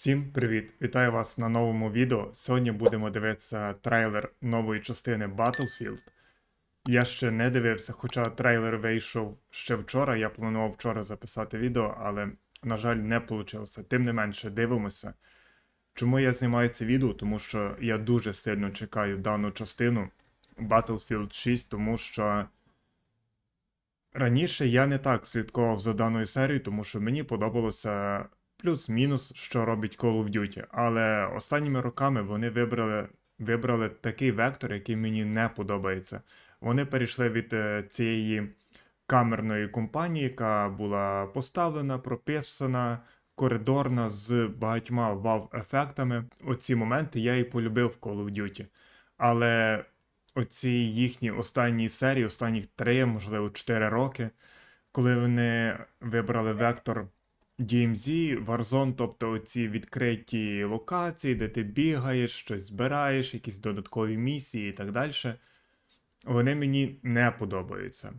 Всім привіт! Вітаю вас на новому відео. Сьогодні будемо дивитися трейлер нової частини Battlefield. Я ще не дивився, хоча трейлер вийшов ще вчора. Я планував вчора записати відео, але, на жаль, не вийшло. Тим не менше, дивимося. Чому я знімаю це відео? Тому що я дуже сильно чекаю дану частину Battlefield 6, тому що раніше я не так слідкував за даною серією, тому що мені подобалося плюс-мінус, що робить Call of Duty. Але останніми роками вони вибрали, вибрали такий вектор, який мені не подобається. Вони перейшли від е, цієї камерної компанії, яка була поставлена, прописана, коридорна з багатьма вав-ефектами. Оці моменти я і полюбив в Call of Duty. Але оці їхні останні серії, останні три, можливо, чотири роки, коли вони вибрали вектор DMZ, Warzone, тобто оці відкриті локації, де ти бігаєш, щось збираєш, якісь додаткові місії і так далі, вони мені не подобаються.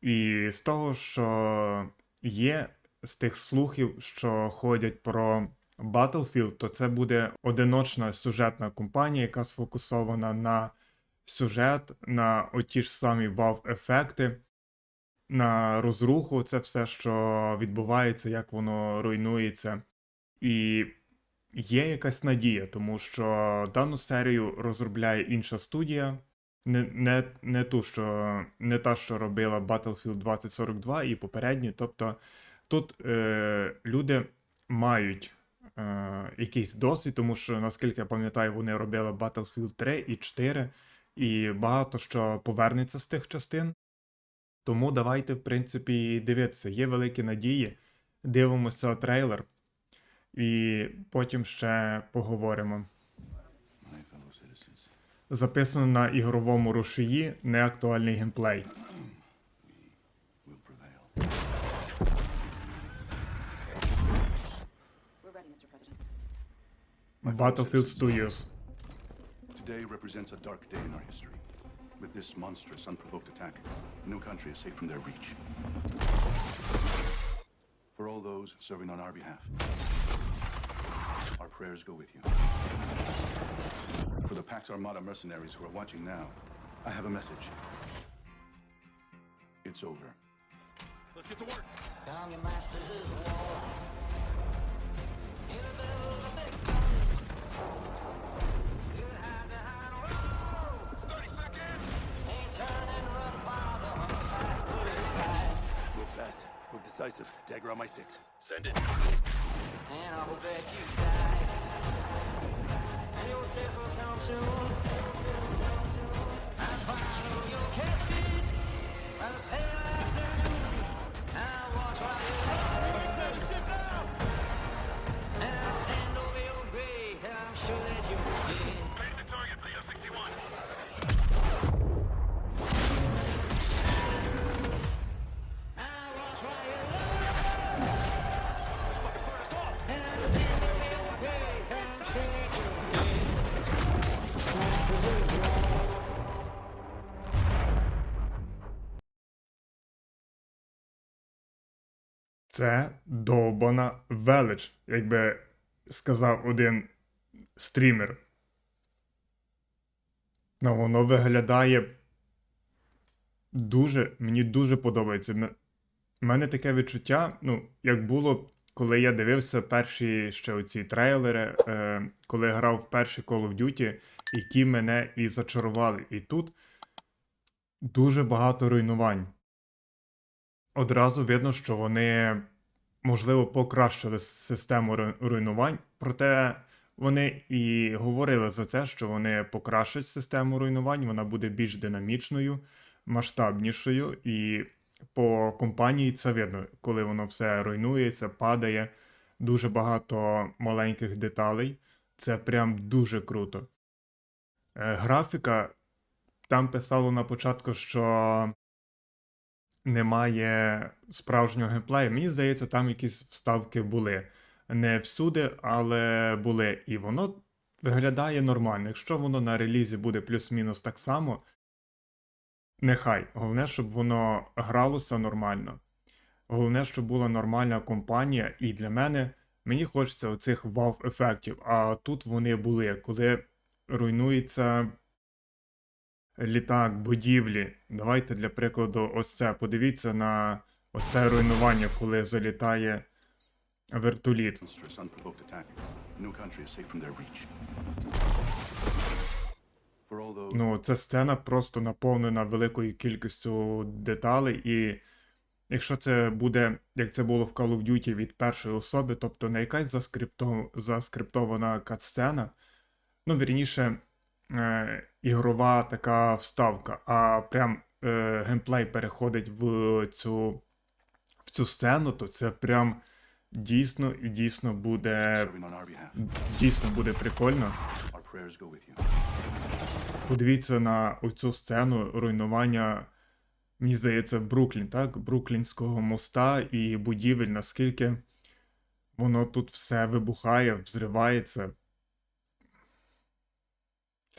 І з того, що є, з тих слухів, що ходять про Battlefield, то це буде одиночна сюжетна компанія, яка сфокусована на сюжет, на оті ж самі вав-ефекти, на розруху, це все, що відбувається, як воно руйнується. І є якась надія, тому що дану серію розробляє інша студія, не, не, не, ту, що, не та, що робила Battlefield 2042 і попередні. Тобто тут е, люди мають е, якийсь досвід, тому що, наскільки я пам'ятаю, вони робили Battlefield 3 і 4, і багато що повернеться з тих частин. Тому давайте, в принципі, дивитися. Є великі надії. Дивимося трейлер, і потім ще поговоримо. Записано на ігровому рушії неактуальний геймплей. Battlefield Studios. Today represents a dark day in our history. With this monstrous, unprovoked attack, no country is safe from their reach. For all those serving on our behalf, our prayers go with you. For the Pax Armada mercenaries who are watching now, I have a message. It's over. Let's get to work. Calm your masters of war. Decisive. Dagger on my six. Send it. And I will bet you die. And your death will come soon. I follow your casket Це довбана велич, якби сказав один стрімер. Ну, воно виглядає дуже, мені дуже подобається. У мене таке відчуття, ну, як було, коли я дивився перші ще оці трейлери, е, коли грав в перший Call of Duty, які мене і зачарували. І тут дуже багато руйнувань одразу видно, що вони, можливо, покращили систему руйнувань, проте вони і говорили за це, що вони покращать систему руйнувань, вона буде більш динамічною, масштабнішою, і по компанії це видно, коли воно все руйнується, падає, дуже багато маленьких деталей. Це прям дуже круто. Е, графіка там писало на початку, що немає справжнього геймплею. Мені здається, там якісь вставки були. Не всюди, але були. І воно виглядає нормально. Якщо воно на релізі буде плюс-мінус так само, нехай. Головне, щоб воно гралося нормально. Головне, щоб була нормальна компанія, і для мене Мені хочеться оцих вау-ефектів, а тут вони були, коли руйнується літак, будівлі. Давайте для прикладу, ось це. Подивіться на оце руйнування, коли залітає вертоліт. Ну, ця сцена просто наповнена великою кількістю деталей, і якщо це буде, як це було в Call of Duty від першої особи, тобто не якась заскрипто... заскриптована катсцена, ну, вірніше, е, ігрова така вставка, а прям е, геймплей переходить в цю, в цю сцену, то це прям дійсно і дійсно буде дійсно буде прикольно. Подивіться на оцю сцену руйнування, мені здається, Бруклін, так? Бруклінського моста і будівель, наскільки воно тут все вибухає, взривається.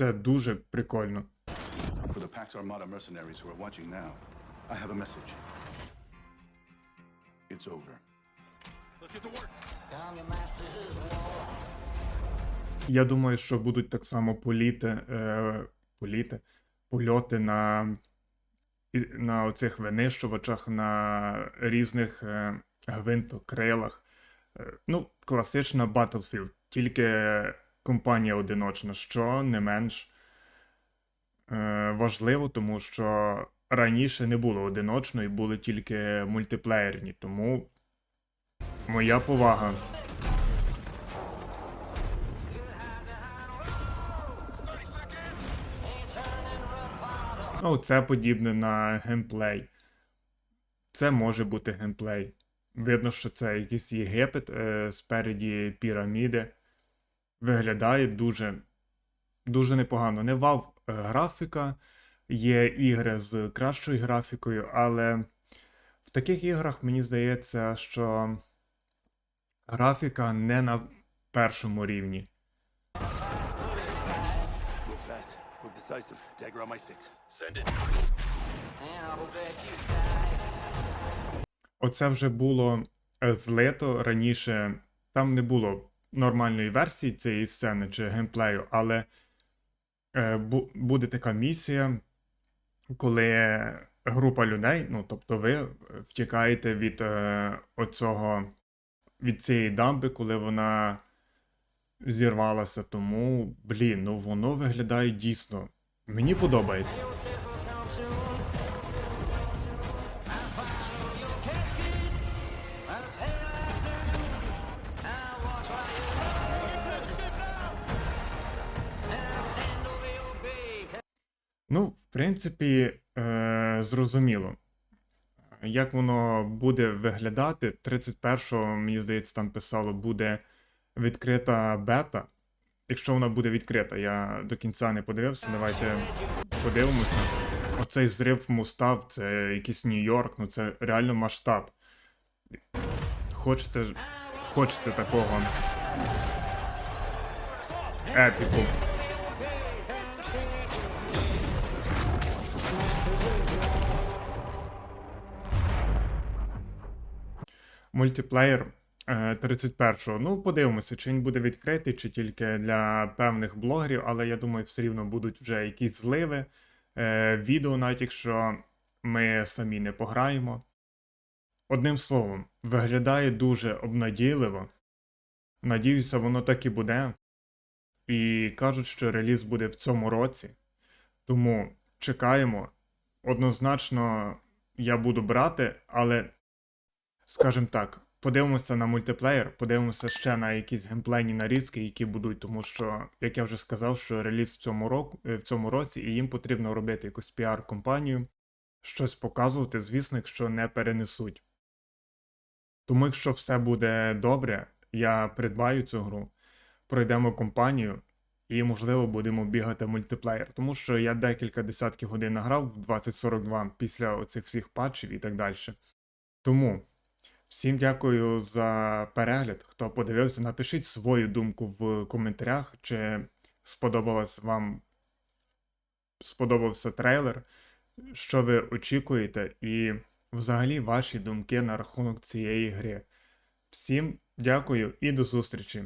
Це дуже прикольно. For the Pax Armada mercenaries who are watching now, I have a message. It's over. Let's get to work. Calm your masters. Я думаю, що будуть так само політи, е, політи, польоти на, на оцих винищувачах, на різних е, гвинтокрилах. Е, ну, класична Battlefield, тільки компанія одиночна, що не менш е, важливо, тому що раніше не було одиночної, були тільки мультиплеєрні, тому моя повага. Ну, це подібне на геймплей. Це може бути геймплей. Видно, що це якийсь Єгипет е, спереді піраміди. Виглядає дуже, дуже непогано. Не вав е, графіка, є ігри з кращою графікою, але в таких іграх мені здається, що графіка не на першому рівні. Оце вже було е, злито раніше. Там не було нормальної версії цієї сцени чи геймплею, але е, бу- буде така місія, коли група людей, ну тобто ви втікаєте від е, оцього, від цієї дамби, коли вона зірвалася. Тому, блін, ну воно виглядає дійсно. Мені подобається. Ну, в принципі, е, зрозуміло. Як воно буде виглядати, 31-го, мені здається, там писало, буде відкрита бета. Якщо вона буде відкрита, я до кінця не подивився, давайте подивимося. Оцей зрив мостав, це якийсь Нью-Йорк, ну це реально масштаб. Хочеться, хочеться такого епіку. Мультиплеєр е, 31-го. Ну, подивимося, чи він буде відкритий, чи тільки для певних блогерів, але я думаю, все рівно будуть вже якісь зливи е, відео, навіть якщо ми самі не пограємо. Одним словом, виглядає дуже обнадійливо. Надіюся, воно так і буде. І кажуть, що реліз буде в цьому році. Тому чекаємо. Однозначно я буду брати, але скажімо так, подивимося на мультиплеєр, подивимося ще на якісь геймплейні нарізки, які будуть, тому що, як я вже сказав, що реліз в цьому, року, е, в цьому році, і їм потрібно робити якусь піар-компанію, щось показувати, звісно, якщо не перенесуть. Тому, якщо все буде добре, я придбаю цю гру, пройдемо компанію і, можливо, будемо бігати мультиплеєр. Тому що я декілька десятків годин награв в 2042 після оцих всіх патчів і так далі. Тому всім дякую за перегляд. Хто подивився, напишіть свою думку в коментарях, чи сподобалось вам сподобався трейлер, що ви очікуєте, і взагалі ваші думки на рахунок цієї гри. Всім Дякую і до зустрічі.